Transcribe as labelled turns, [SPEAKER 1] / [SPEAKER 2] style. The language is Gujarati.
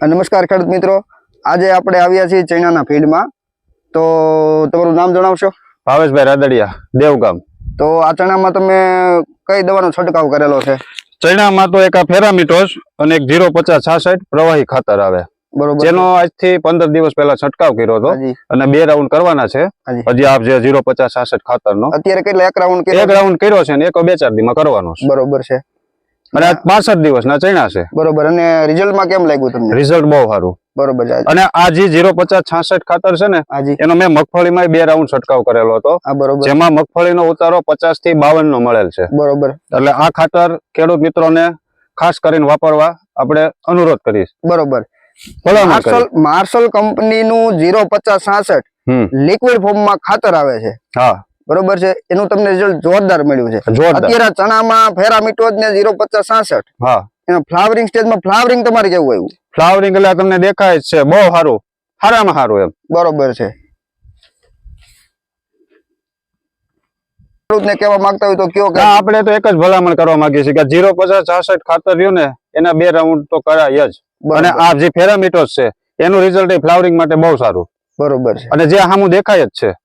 [SPEAKER 1] નમસ્કાર ખેડૂત મિત્રો. આજે આપણે આવ્યા છીએ ચૈનાના ફિલ્ડમાં તો તમારું નામ જણાવશો?
[SPEAKER 2] ભાવેશભાઈ રાદડિયા દેવગામ.
[SPEAKER 1] તો આ ચણામાં તમે કઈ દવાનો છંટકાવ કરેલો છે?
[SPEAKER 2] ચણામાં તો એક આ ફેરામિટોસ અને એક જીરો પચાસ છાસઠ પ્રવાહી ખાતર આવે.
[SPEAKER 1] બરોબર.
[SPEAKER 2] જેનો આજથી પંદર દિવસ પહેલા છંટકાવ કર્યો હતો. અને બે રાઉન્ડ કરવાના છે.
[SPEAKER 1] હાજી.
[SPEAKER 2] આપ જે ઝીરો પચાસ છાસઠ ખાતરનો.
[SPEAKER 1] અત્યારે કેટલા એક રાઉન્ડ
[SPEAKER 2] એક રાઉન્ડ કર્યો છે ને એક બે ચાર દીમાં કરવાનો છે.
[SPEAKER 1] બરોબર છે.
[SPEAKER 2] અને પાસઠ દિવસના ચણા છે.
[SPEAKER 1] બરોબર. અને રિઝલ્ટમાં કેમ લાગ્યું તમને?
[SPEAKER 2] રિઝલ્ટ બહુ સારું.
[SPEAKER 1] બરોબર છે.
[SPEAKER 2] અને આ જે જીરો પચાસ છાસઠ ખાતર છે ને એનો મેં મગફળીમાં બે રાઉન્ડ છંટકાવ કરેલો હતો. જેમાં મગફળીનો ઉતારો પચાસથી બાવન નો મળેલ છે.
[SPEAKER 1] બરોબર.
[SPEAKER 2] એટલે આ ખાતર ખેડૂત મિત્રોને ખાસ કરીને વાપરવા આપણે અનુરોધ કરીશ.
[SPEAKER 1] બરોબર.
[SPEAKER 2] માર્શલ
[SPEAKER 1] માર્શલ
[SPEAKER 2] કંપની
[SPEAKER 1] નું કંપનીનું જીરો પચાસ
[SPEAKER 2] હમ.
[SPEAKER 1] લિક્વિડ ફોર્મમાં ખાતર આવે છે.
[SPEAKER 2] હા.
[SPEAKER 1] બરોબર છે? એનું તમને રિઝલ્ટ જોરદાર મળ્યું છે. અત્યારે ચણામાં ફેરામિટોજ ને ઝીરો પચાસ સાસઠ.
[SPEAKER 2] હા.
[SPEAKER 1] એના ફ્લાવરિંગ સ્ટેજમાં ફ્લાવરિંગ તમારે કેવું આવ્યું?
[SPEAKER 2] ફ્લાવરિંગ એટલે તમને દેખાય છે. બહુ સારું. સારામાં સારું એમ.
[SPEAKER 1] બરોબર છે. ખેડૂતને કહેવા માંગતા હોય તો કયો કે
[SPEAKER 2] આપણે તો એક જ ભલામણ કરવા માંગીએ છીએ કે જીરો પચાસ છાસઠ ખાતર રહ્યું ને એના બે રાઉન્ડ તો કરાય જ. અને આ જે ફેરામિટોસ છે એનું રિઝલ્ટ એ ફ્લાવરિંગ માટે બહુ સારું.
[SPEAKER 1] બરોબર છે.
[SPEAKER 2] અને જે સામું દેખાય જ છે.